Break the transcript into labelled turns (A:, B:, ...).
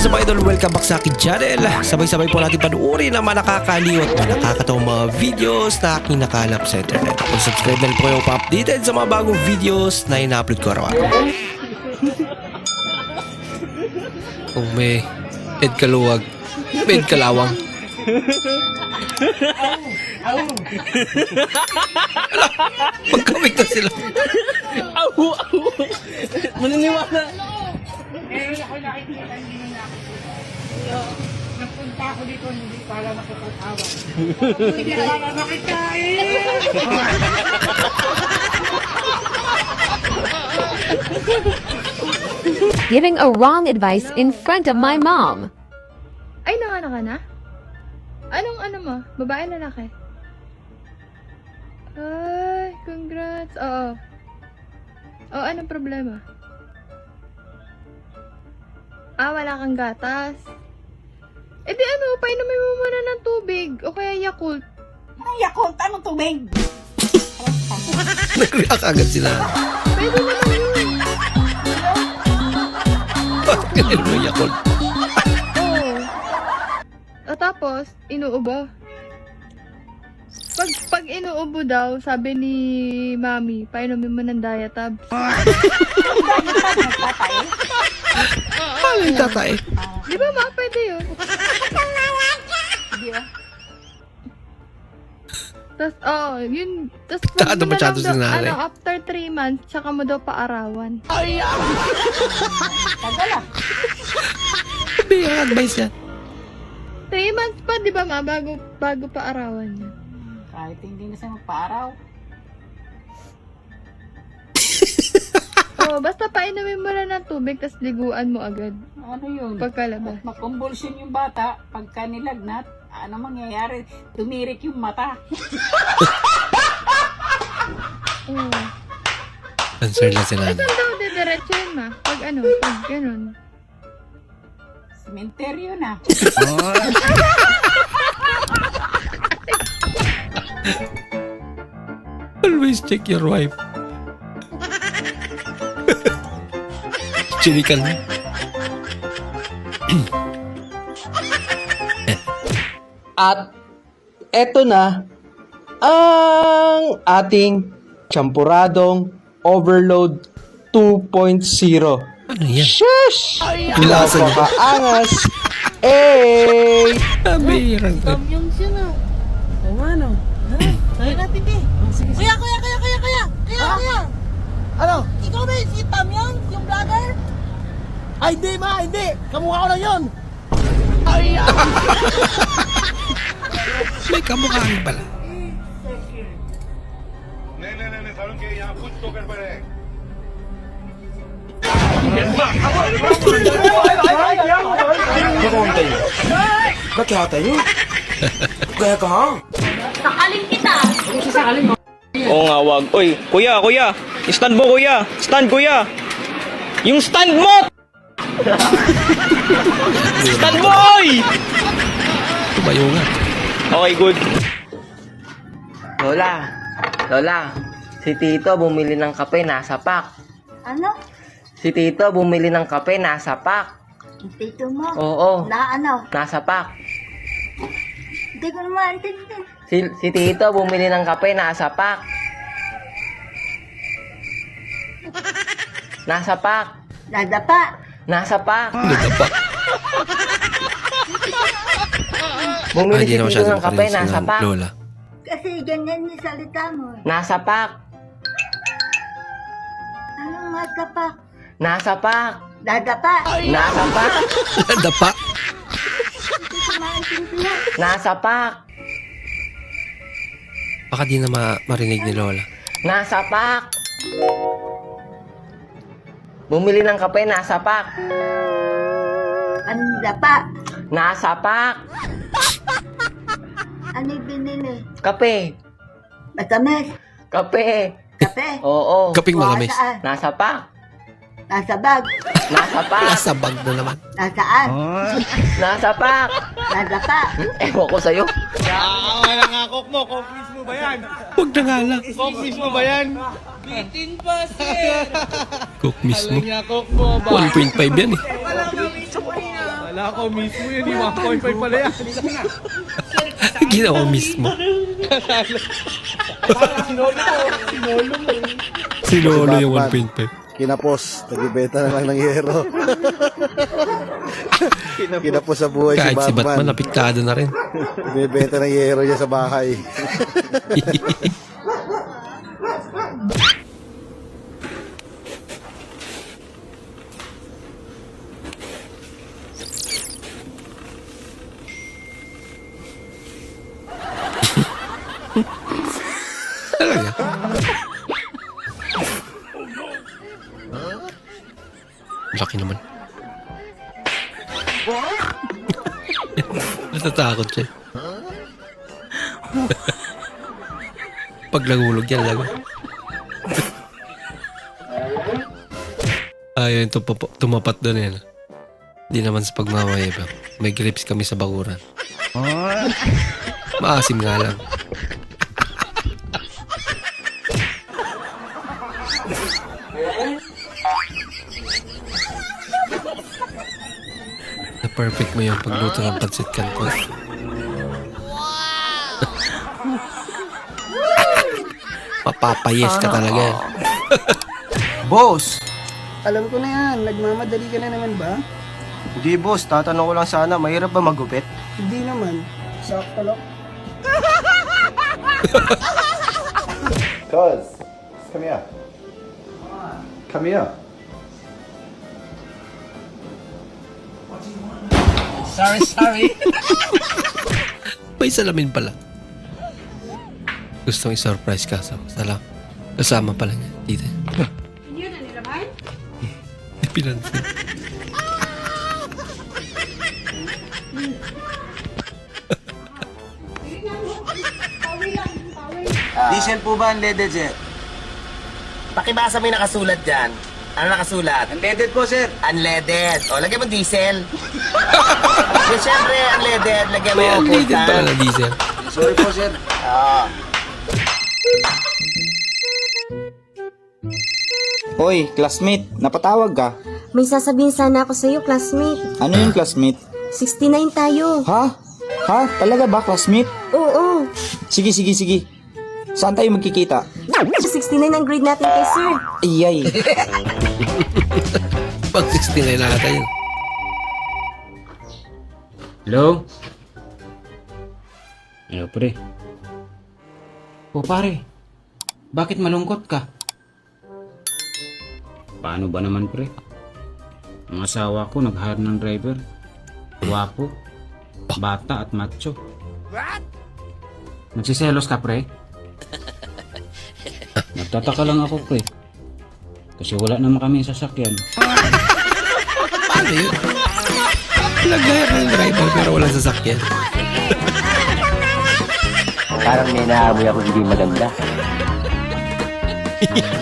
A: is up idol? Welcome back sa akin channel. Sabay-sabay po natin panuorin ang mga nakakaliw at mga nakakatawang mga videos na aking nakalap sa internet. Kung subscribe na po kayo pa-updated sa mga bagong videos na ina-upload ko araw-araw. Kung may head kaluwag, med kalawang. Ala, magkamit na sila.
B: Awu, awu. Maniniwala.
C: Nakikita hindi nila ako. So, nagpunta ako dito, hindi para makipag-awa. Hindi para makitain!
D: giving a wrong advice in front of my mom.
E: Ay, nanganak ka na? Anong ano mo? Babae, lalaki? Ay, congrats. Oo. Oo, anong problema? Ah, wala kang gatas. Eh di ano, painumin mo muna ng tubig. O kaya Yakult.
C: Ang Yakult, anong tubig?
A: Nag-react agad sila.
E: Pwede naman yun.
A: Bakit ganun mo yakol?
E: Oo. O tapos, inuubo. Pag, pag inuubo daw, sabi ni Mami, painumin mo ng diatabs.
A: Paano yung tatay?
E: Di ba ma, pwede yun? Tapos, oh, yun. Tapos,
A: Taado masyado si nanay.
E: Ano, after 3 months, tsaka mo daw paarawan.
A: Sabi yung advice yan.
E: 3 months pa, di ba ma, bago, bago paarawan niya.
C: Kahit hindi na siya magpa-araw.
E: Oh, basta painumin mo lang ng tubig, tapos liguan mo agad.
C: Ano yun?
E: Pagkalabas.
C: Makumbulsyon yung bata, pagka nilagnat, ano mangyayari? Tumirik yung mata.
E: Oo.
A: Answer na si
E: Ay,
A: nanay.
E: saan daw didiretso yun ma? Pag ano, pag ganun.
C: Sementeryo na.
A: Always check your wife. Chinikan mo.
B: At eto na ang ating champuradong overload 2.0.
A: Ano yan?
B: Shush!
A: Bilasan niya.
B: Napakaangas! Eh!
A: Kabirang ka.
F: Kuya, kuya, kuya, kuya, kuya! Kuya, kuya!
B: Ano?
F: Ikaw ba yung si Tam yun? Yung vlogger?
B: Ay, hindi ma! Hindi! Kamukha ko lang yun!
A: May kamukhaan pala.
G: नहीं नहीं नहीं नहीं सारुण के यहाँ कुछ तो गड़बड़ है
H: Oo nga, wag. Oy, kuya, kuya. Stand mo, kuya. Stand, kuya. Yung stand mo! stand mo, oy!
A: Tumayo nga.
H: Okay, good.
I: Lola, Lola, si Tito bumili ng kape nasa pak.
F: Ano?
I: Si Tito bumili ng kape nasa pak.
F: Yung tito mo?
I: Oo,
F: Na ano?
I: nasa pak.
F: Hindi ko naman intindi.
I: Si, si Tito bumili ng kape nasa pak. Nasa pak.
F: Nadapa.
I: Nasa pak.
A: Nadapa.
I: Bumili
A: Ah,
I: si Tito ng kape nasa pak.
A: Lola.
F: Kasi ganyan yung salita mo.
I: Nasa pak.
F: Anong nadapa?
I: Nasa pak.
F: Nadapa.
I: Nasa pak.
A: Nadapa.
F: Hindi ko maintindihan.
I: Nasa pak.
A: Baka di na ma- marinig ni Lola.
I: Nasa pak. Bumili ng kape nasa pak.
F: Anong dapa?
I: Nasa pak.
F: Ano yung binili?
I: Kape.
F: Matamis.
I: Kape.
F: Kape.
I: Oo.
A: Kaping malamis.
F: Saan?
I: Nasa pak.
F: Nasa bag.
I: Nasa pak.
A: Nasa bag na naman.
F: Nasaan?
I: Nasa pak.
F: Nadapa.
I: Ewan ko sa'yo.
H: Ah, wala nga, cook mo. Cook mismo ba yan?
A: Huwag na nga lang.
H: Cook mismo ba yan?
B: Bitin pa, sir!
A: Cook mismo.
B: Niya, cook mo ba?
A: 1.5 yan eh.
B: Wala kami sa kanina.
A: Ginawa mismo. Sinolo yung 1.5.
B: Kinapos, nagbibenta na lang ng yero. Kinapos sa buhay
A: Kahit
B: si
A: si Batman,
B: Batman.
A: napiktado na rin.
B: Nagbibenta ng yero niya sa bahay.
A: Talaga. Laki naman. Natatakot siya. Pag nagulog yan, lago. Ayun, tumapat, tumapat doon yan. Hindi naman sa pagmamayabang. May grips kami sa bakuran. Maasim nga lang. Perfect mo yung pagluto ng pancit canton. Papapayes ka talaga.
I: Boss!
B: Alam ko na yan, nagmamadali ka na naman ba?
I: Hindi boss, tatanong ko lang sana, mahirap ba magupit?
B: Hindi naman. Sakto lang.
G: Cuz, come here. Come here.
A: May salamin pala. Gustong i-surprise ka sa salam. Kasama pala niya. Dito.
C: Hindi yun na nilaban?
A: Hindi pinansin.
I: Diesel po ba ang leaded, sir?
J: Pakibasa mo yung nakasulat dyan. Ano nakasulat?
I: Unleaded po, sir.
J: Unleaded. O, lagyan mo diesel. Kasi syempre, unleaded. Lagyan mo
A: May unleaded
J: full
A: pala diesel.
I: Sorry po, sir.
J: Oo.
H: Hoy, classmate, napatawag ka.
K: May sasabihin sana ako sa'yo, classmate.
H: Ano yung classmate?
K: 69 tayo.
H: Ha? Ha? Talaga ba, classmate?
K: Oo.
H: Sige, sige, sige. Saan tayo magkikita?
K: 69 ang grade natin kay sir.
H: Iyay.
A: Pag 69 na tayo.
L: Hello? Hello, pre. O, pare. Bakit malungkot ka? Paano ba naman, pre? Ang asawa ko nag-hire ng driver. Guwapo, bata at macho. What? Nagsiselos ka, pre? Nagtataka lang ako, pre. Kasi wala naman kami sasakyan.
A: Paano yun? Nag-hire ng driver pero walang sasakyan.
J: Parang may naamoy ako hindi maganda.